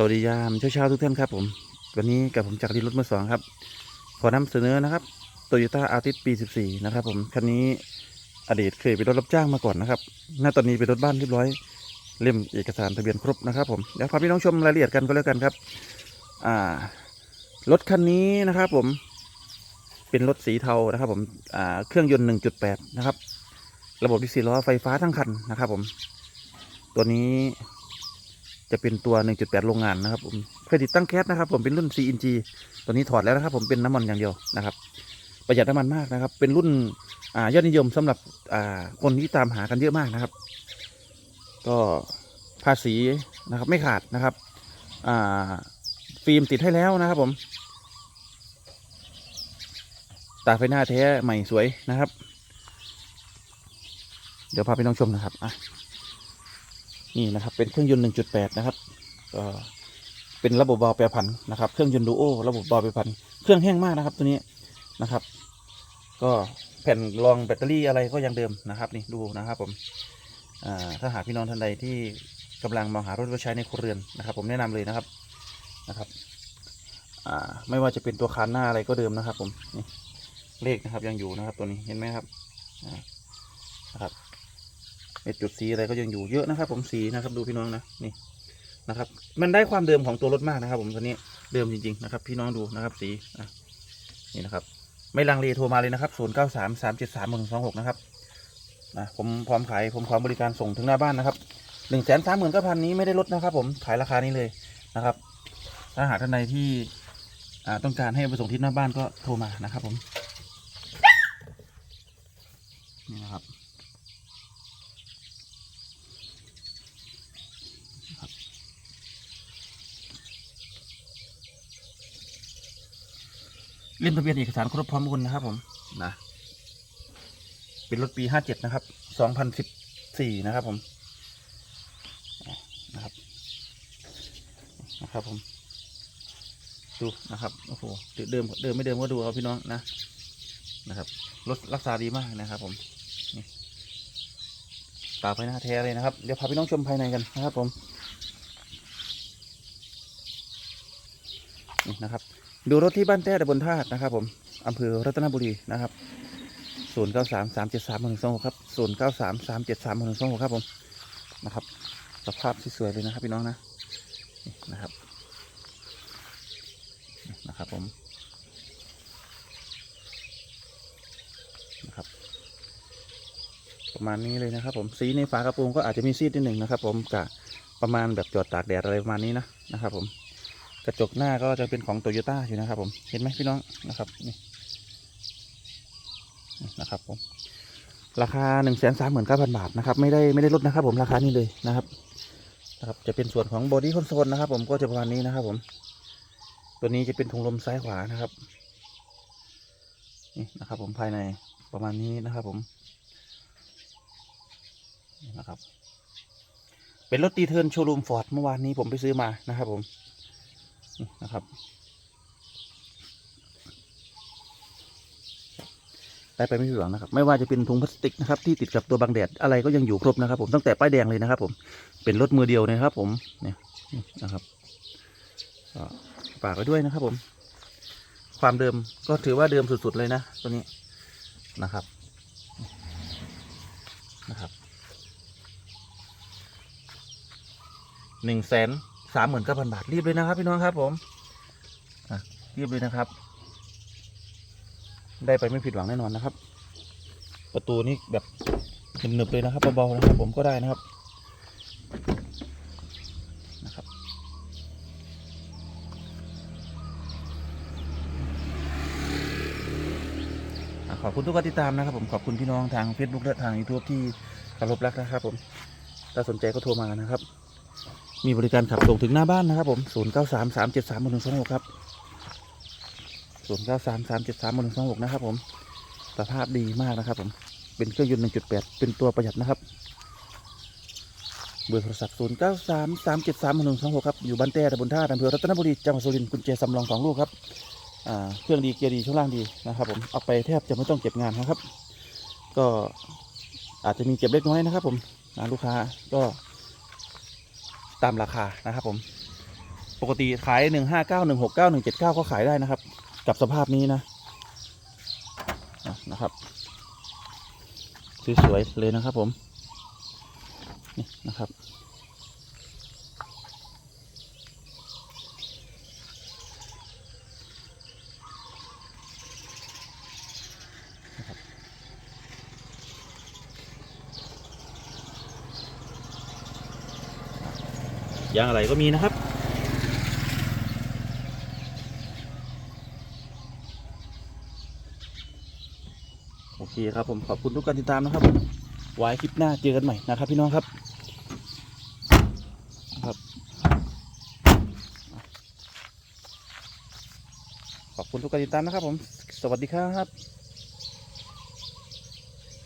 สวัสดียามเช้าๆทุกท่านครับผม วันนี้กับผมจากดีรถมือสองครับ ขอนำเสนอนะครับโตโยต้าอาร์ติสปี 14 นะครับผม คันนี้อดีตเคยเป็นรถรับจ้างมาก่อนนะครับณตอนนี้เป็นรถบ้านเรียบร้อย เล่มเอกสารทะเบียนครบนะครับผมเดี๋ยวพาพี่น้องชมรายละเอียดกันก็แล้วกันครับ อ่า รถคันนี้นะครับผม เป็นรถสีเทานะครับผม อ่า เครื่องยนต์ 1.8 นะครับ ระบบดีสีล้อไฟฟ้าทั้งคันนะครับผม ตัวนี้ จะเป็นตัว 1.8 โรงงานนะครับผมเคยติดตั้งแก๊สนะครับ ผมเป็นรุ่น CNG ตัวนี้ถอดแล้วนะครับ ผมเป็นน้ำมันอย่างเดียวนะครับ ประหยัดน้ำมันมากนะครับ เป็นรุ่นอยอดนิยมสำหรับคนที่ตามหากันเยอะมากนะครับ ก็ภาษีนะครับ ไม่ขาดนะครับฟิล์มติดให้แล้วนะครับ ผมตาไฟหน้าแท้ใหม่สวยนะครับ เดี๋ยวพาไปน้องชมนะครับอะ นี่นะครับ เป็นเครื่องยนต์ 1.8 นะครับก็เป็นระบบบอลแปรผันนะครับ เครื่องยนต์ดูโอระบบบอลแปรผัน เครื่องแห้งมากนะครับตัวนี้นะครับ ก็แผ่นรองแบตเตอรี่อะไรก็ยังเดิมนะครับนี่ดูนะครับผมถ้าหากพี่น้องท่านใดที่กำลังมองหารถไว้ใช้ในครัวเรือนนะครับ ผมแนะนำเลยนะครับนะครับไม่ว่าจะเป็นตัวคานหน้าอะไรก็เดิมนะครับ ผมนี่เลขนะครับยังอยู่นะครับตัวนี้เห็นไหมครับนะครับ เม็ดจุดสีอะไรก็ยังอยู่เยอะนะครับ ผมสีนะครับดูพี่น้องนะนี่นะครับ มันได้ความเดิมของตัวรถมากนะครับ ผมตัวนี้เดิมจริงๆนะครับ พี่น้องดูนะครับสีนี่นะครับ ไม่ลังเลโทรมาเลยนะครับศูนย์เก้าสามสามเจ็ดสามหนึ่งสองหกนะครับนะผมพร้อมขายผมพร้อมบริการส่งถึงหน้าบ้านนะครับหนึ่งแสนสามหมื่นเก้าพันนี้ไม่ได้ลดนะครับ ผมขายราคานี้เลยนะครับ ถ้าหากท่านใดที่อ่าต้องการให้ไปส่งที่หน้าบ้านก็โทรมานะครับผม นี่นะครับ เล่มทะเบียนเอกสารครบพร้อมคุณนะครับผมนะเป็นรถปีห้าเจ็ดนะครับสองพันสิบสี่นะครับผมนะครับนะครับผมดูนะครับโอ้โหเดิมเดิมไม่เดิมก็ดูเอาพี่น้องนะนะครับรถรักษาดีมากนะครับผมตาไปหน้าแท้เลยนะครับ เดี๋ยวพาพี่น้องชมภายในกันนะครับผมนี่นะครับ ดูรถที่บ้านแต้ตำบลธาตุนะครับ ผมอำเภอรัตนบุรีนะครับศูนย์เก้าสามสามเจ็ดสามหนึ่งสองหกครับศูนย์เก้าสามสามเจ็ดสามหนึ่งสองหกครับผมนะครับสภาพสวยๆเลยนะครับพี่น้องนะนะครับนี่นะครับผมนะครับ ประมาณนี้เลยนะครับ ผมสีในฝากระโปรงก็อาจจะมีซีดนิดหนึ่งนะครับ ผมกะประมาณแบบจอดตากแดดอะไรประมาณนี้นะนะครับ ผม กระจกหน้าก็จะเป็นของโตโยต้าอยู่นะครับ ผมเห็นไหมพี่น้องนะครับนี่นะครับผมราคาหนึ่งแสนสามหมื่นเก้าพันบาทนะครับไม่ได้ไม่ได้ลดนะครับ ผมราคานี้เลยนะครับนะครับ จะเป็นส่วนของบอดี้คอนโซลนะครับ ผมก็จะประมาณนี้นะครับ ผม ตัวนี้จะเป็นถุงลมซ้ายขวานะครับนี่นะครับ ผมภายในประมาณนี้นะครับ ผมนี่นะครับ เป็นรถตีเทิร์นโชว์รูมฟอร์ดเมื่อวานนี้ผมไปซื้อมานะครับ ผม นะครับ ได้ไปไม่ผิดหวังนะครับ ไม่ว่าจะเป็นถุงพลาสติกนะครับ ที่ติดกับตัวบังแดดอะไรก็ยังอยู่ครบนะครับ ผมตั้งแต่ป้ายแดงเลยนะครับ ผมเป็นรถมือเดียวนะครับ ผมเนี่ยนะครับฝากไว้ด้วยนะครับ ผม ความเดิมก็ถือว่าเดิมสุด ๆ เลยนะตัวนี้นะครับนะครับหนึ่งแสน สามหมื่นเก้าพันบาทรีบเลยนะครับ พี่น้องครับผมรีบเลยนะครับ ได้ไปไม่ผิดหวังแน่นอนนะครับ ประตูนี้แบบหนึบๆเลยนะครับเบาๆนะครับ ผมก็ได้นะครับนะครับ ขอบคุณทุกการติดตามนะครับ ผมขอบคุณพี่น้องทาง Facebook และทาง YouTube ที่เคารพรักนะครับ ผมถ้าสนใจก็โทรมานะครับ มีบริการขับส่งถึงหน้าบ้านนะครับผม0 9 3 3 7 3 1 2 6ครับ0 9 3 3 7 3 1 2 6นะครับผมสภาพดีมากนะครับ ผมเป็นเครื่องยนต์ 1.8 เป็นตัวประหยัดนะครับ เบอร์โทรศัพท์ 0 9 3 3 7 3 1 2 6ครับ อยู่บ้านแต้ตำบลท่าอำเภอรัตนบุรี จังหวัดสุรินทร์กุญแจสำรองสองลูกครับเครื่องดีเกียร์ดีช่วงล่างดีนะครับ ผมเอาไปแทบจะไม่ต้องเก็บงานนะครับ ก็อาจจะมีเก็บเล็กน้อยนะครับ ผมลูกค้าก็ ตามราคานะครับผม ปกติขายหนึ่งห้าเก้าหนึ่งหกเก้าหนึ่งเจ็ดเก้าก็ขายได้นะครับ กับสภาพนี้นะนะครับสวยๆเลยนะครับผม นี่นะครับ ยางอะไรก็มีนะครับ โอเคครับผมขอบคุณทุกการติดตามนะครับผมไว้คลิปหน้าเจอกันใหม่นะครับ พี่น้องครับครับ ขอบคุณทุกการติดตามนะครับผม สวัสดีครับ